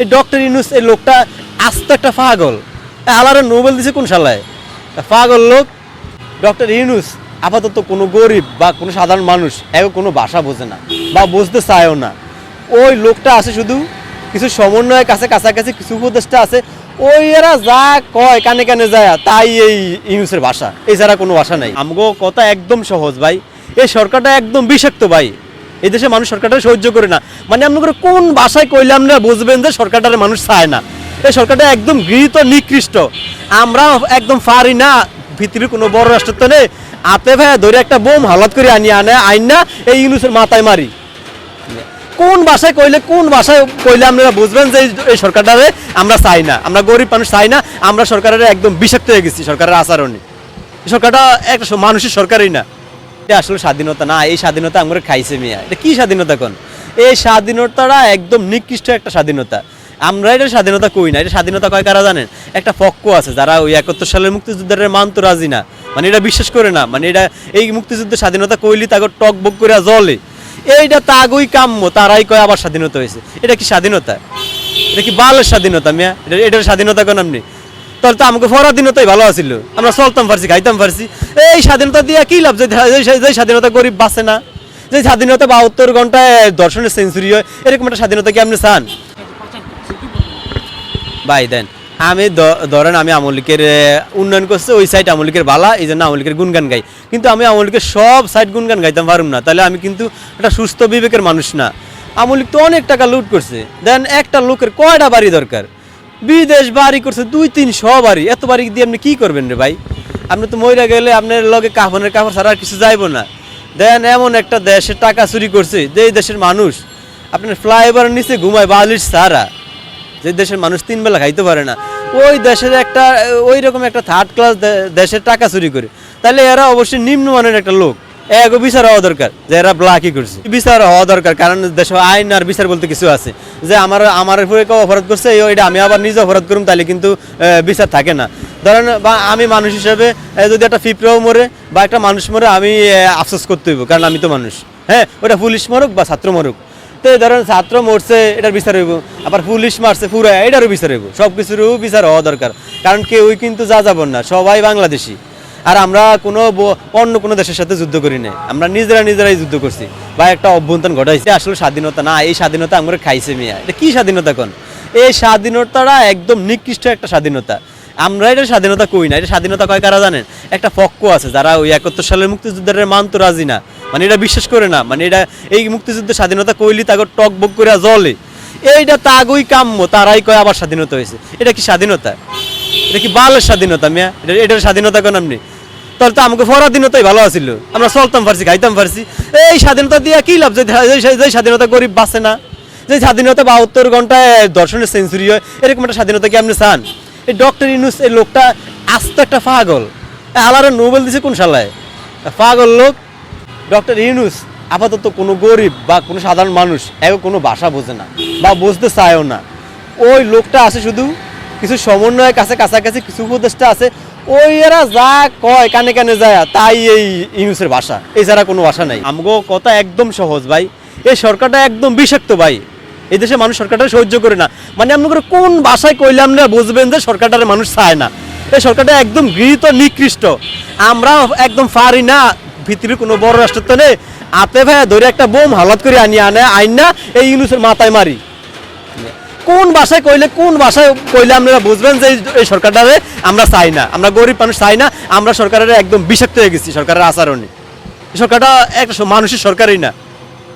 এই ডক্টর ইউনুস, এই লোকটা আস্ত একটা পাগল। আলারে নোবেল দিছে কোন শালায়? তা পাগল লোক। ডক্টর ইউনুস, আপাতত কোনো গরিব বা কোনো সাধারণ মানুষ একে কোনো ভাষা বোঝে না বা বুঝতে চায়ও না। ওই লোকটা আছে শুধু কিছু সমন্বয়ের কাছে কাছাকাছি কিছু উপদেষ্টা আছে। ওই এরা যা কয়, কানে কানে যায়, তাই এই ইউনুসের ভাষা। এছাড়া কোনো ভাষা নাই। আমগো কথা একদম সহজ ভাই। এই সরকারটা একদম বিষাক্ত ভাই। এই দেশে মানুষ সরকারটা সহ্য করে না। মানে আপনি করে কোন ভাষায় কইলে আপনারা বুঝবেন যে সরকারটার মানুষ চায় না। এই সরকারটা একদম গৃহীত নিকৃষ্ট। আমরা একদম পারি না। পৃথিবীর কোনো বড় রাষ্ট্র তো নেই। আতে ভাই ধরে একটা বোম হালত করে আনি আনে, আইন না, এই ইউনুসের মাথায় মারি। কোন ভাষায় কইলে, কোন ভাষায় কইলে আপনারা বুঝবেন যে এই সরকারটারে আমরা চাই না? আমরা গরিব মানুষ চাই না। আমরা সরকারের একদম বিষাক্ত হয়ে গেছি সরকারের আচরণে। সরকারটা একটা মানুষের সরকারই না। এটা আসলে স্বাধীনতা না, এই স্বাধীনতা আমরা খাইছে মিয়া। এটা কি স্বাধীনতা কোন? এই স্বাধীনতাটা একদম নিকৃষ্ট একটা স্বাধীনতা। আমরা এটা স্বাধীনতা কই না? এটা স্বাধীনতা কয় কারা জানেন? একটা পক্ষ আছে, যারা ওই একাত্তর সালের মুক্তিযুদ্ধের মানতো রাজি না। মানে এটা বিশ্বাস করে না। মানে এটা, এই মুক্তিযুদ্ধের স্বাধীনতা কইলি তাকে টক বক করে জলে এইটা তাগই কাম্য, তারাই কয় আবার স্বাধীনতা হয়েছে এটা কি স্বাধীনতা? এটা কি বালের স্বাধীনতা মিয়া? এটা, এটার স্বাধীনতা কোন আপনি? তাহলে তো আমাকে পরাধীনতাই ভালো আছিল। আমরা চলতাম পারছি খাইতাম পারছি। এই স্বাধীনতা দিয়ে কি লাভ? যে স্বাধীনতা গরিব বাঁচে না, যে স্বাধীনতা বাহাত্তর ঘন্টায় দর্শনের সেঞ্চুরি হয়, এরকম একটা স্বাধীনতা কি আপনি চান? ভাই, দেন, আমি ধরেন আমি আমলিকের উন্নয়ন করছে, ওই সাইড আমলিকের বালা, এই জন্য আমলিকের গুনগান গাই। কিন্তু আমি আমলিকের সব সাইড গুনগান গাইতাম পারুম না। তাহলে আমি কিন্তু একটা সুস্থ বিবেকের মানুষ না। আমলিক তো অনেক টাকা লুট করছে। দেন একটা লোকের কয়টা বাড়ি দরকার? বিদেশ বাড়ি করছে, দুই তিনশো বাড়ি। এত বাড়ি দিয়ে আপনি কি করবেন রে ভাই? আপনি তো মইরা গেলে আপনার লগে কাফনের কাপড় ছাড়া আর কিছু যাইব না। দেন এমন একটা দেশের টাকা চুরি করছে, যে দেশের মানুষ, আপনার ফ্লাইওভার নিচে ঘুমায় বালিশ সারা যে দেশের মানুষ তিন বেলা খাইতে পারে না। ওই দেশের একটা ওই রকম একটা থার্ড ক্লাস দেশের টাকা চুরি করে। তাহলে এরা অবশ্যই নিম্নমানের একটা লোক। এগো বিচার হওয়া দরকার, যে এরা ব্লাকি করছে। বিচার হওয়া দরকার, কারণ দেশে আইন আর বিচার বলতে কিছু আছে। যে আমার আমার উপরে কেউ অপরাধ করছে ওইটা আমি আবার নিজে অপরাধ করুম তাহলে কিন্তু বিচার থাকে না। ধরেন, বা আমি মানুষ হিসেবে যদি একটা পিঁপড়াও মরে, বা একটা মানুষ মরে, আমি আফসোস করতে হইব, কারণ আমি তো মানুষ। হ্যাঁ ওটা পুলিশ মরুক বা ছাত্র মরুক। তো ধরেন ছাত্র মরছে, এটার বিচার হইব। আবার পুলিশ মারছে, পুরা এটারও বিচার হইব। সব কিছুরও বিচার হওয়া দরকার। কারণ কেউই কিন্তু যা যাবন না, সবাই বাংলাদেশি। আর আমরা কোনো অন্য কোনো দেশের সাথে যুদ্ধ করি নাই। আমরা নিজেরা নিজেরাই যুদ্ধ করছি। বা একটা অভ্যন্তর ঘটাইছে আসলে স্বাধীনতা না, এই স্বাধীনতা আমরা খাইছে মিয়া। এটা কি স্বাধীনতা কোন? এই স্বাধীনতাটা একদম নিকৃষ্ট একটা স্বাধীনতা। আমরা এটা স্বাধীনতা কই না? এটা স্বাধীনতা কয় কারা জানেন? একটা পক্ষ আছে, যারা ওই একাত্তর সালের মুক্তিযুদ্ধের মান তো রাজি না। মানে এটা বিশ্বাস করে না। মানে এটা, এই মুক্তিযুদ্ধের স্বাধীনতা কইলি তাকে টক বক করে জলে এইটা তাগই কাম্য, তারাই কয় আবার স্বাধীনতা হয়েছে। এটা কি স্বাধীনতা? এটা কি বালের স্বাধীনতা মিয়া? এটা, এটার স্বাধীনতা কোন আপনি? তাহলে তো আমাকে পরাধীনতাই ভালো আছিল। আমরা চলতাম পারছি খাইতাম পারছি এই স্বাধীনতা দিয়ে কি লাভ? যে স্বাধীনতা গরিব বাঁচে না যে স্বাধীনতা বাহাত্তর ঘন্টায় দর্শনের সেঞ্চুরি হয়, এরকম একটা স্বাধীনতা কি আপনি চান? এই ডক্টর ইউনুস এই লোকটা আস্ত একটা পাগল। আলারে নোবেল দিছে কোন শালায়? পাগল লোক। ডক্টর ইউনুস আপাতত কোনো গরিব বা কোনো সাধারণ মানুষ একে কোনো ভাষা বোঝে না বা বুঝতে চায়ও না। ওই লোকটা আছে শুধু কিছু সমন্বয়ের কাছে কাছাকাছি কিছু উপদেষ্টা আছে ওই এরা যা কয়, কানে কানে যায়, তাই এই ইউনুসের ভাষা। এছাড়া কোনো ভাষা নাই। আমগো কথা একদম সহজ, ভাই। এই সরকারটা একদম বিষাক্ত, ভাই। এই দেশে মানুষ সরকারটা সহ্য করে না। মানে আপনি করে কোন ভাষায় কইলে আপনারা বুঝবেন যে সরকারটার মানুষ চায় না। এই সরকারটা একদম গৃহীত, নিকৃষ্ট। আমরা একদম পারি না। পৃথিবীর কোনো বড় রাষ্ট্র তো নেই। আতে ভাই ধরে একটা বোম হালত করে আনি আনে, আইন না, এই ইউনুসের মাথায় মারি। কোন ভাষায় কইলে, কোন ভাষায় কইলে আপনারা বুঝবেন যে এই- সরকারটারে আমরা চাই না? আমরা গরিব মানুষ চাই না, আমরা সরকারের একদম বিষাক্ত হয়ে গেছি, সরকারের আচরণে। সরকারটা একটা মানুষের সরকারই না।